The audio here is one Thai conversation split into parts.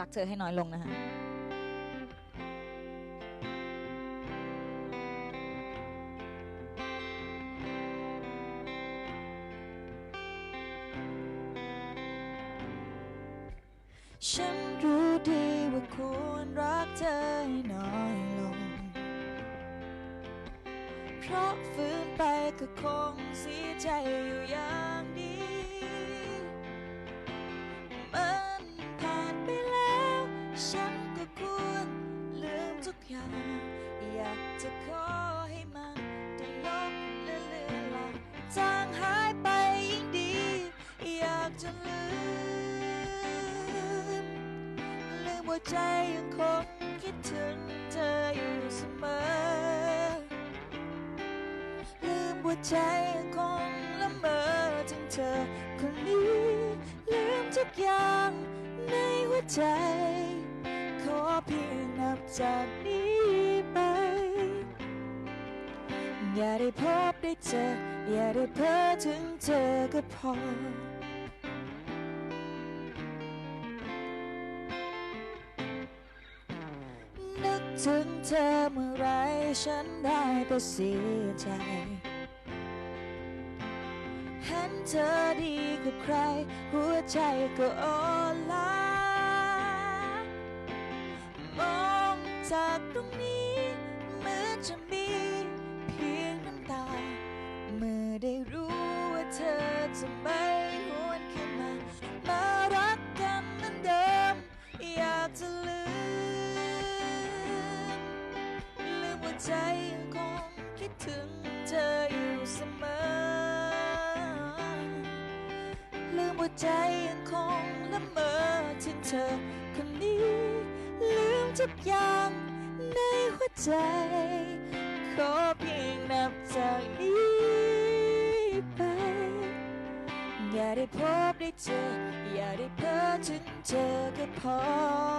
รักเธอให้น้อยลงนะคะฉันรู้ดีว่าควรรักเธอให้น้อยลง เพราะฝืนไปก็คงเสียใจอยู่อย่าง จางหายไปยิ่งดี อยากจะลืม ลืมว่าใจยังคงคิดถึงเธออยู่เสมอ ลืมว่าใจยังคงละเมอถึงเธอคนนี้ ลืมทุกอย่างในหัวใจ ขอเพียงนับจากนี้ อย่าได้พบได้เจอ อย่าได้เพ้อถึงเธอก็พอ นึกถึงเธอเมื่อไรฉันได้แต่เสียใจ เห็นเธอดีกับใคร หัวใจก็อ่อนล้ามองจากตรงนี้ ใจยังคงคิดถึงเธออยู่เสมอ ลืมว่าใจยังคงละเมอถึงเธอคนนี้ ลืมทุกอย่างในหัวใจ ขอเพียงนับจากนี้ไป อย่าได้พบได้เจอ อย่าได้เพ้อถึงเธอก็พอ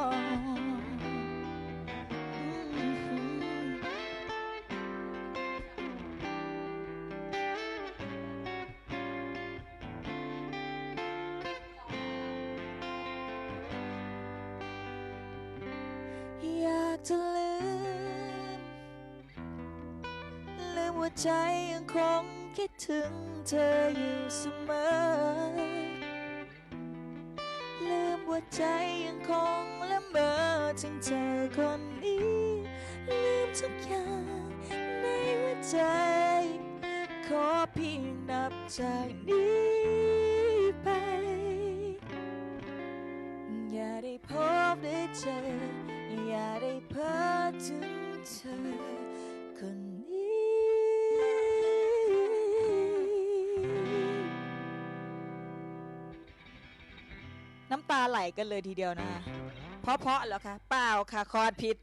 ากจะลืม ลืมว่าใจยังคงคิดถึงเธออยู่เสมอ ลืมว่าใจยังคงละเมอถึงเธอคนนี้ ลืมทุกอย่างในหัวใจ ขอเพียงนับจากนี้ไป อย่าได้พบได้เจอ อย่าได้เพ้อถึงเธอคนนี้ น้ำตาไหลกันเลยทีเดียวนะ เพราะเพราะเหรอคะเปล่าค่ะคอร์ดผิด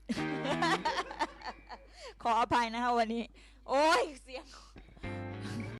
ขออภัยนะคะวันนี้ โอ้ยเสียง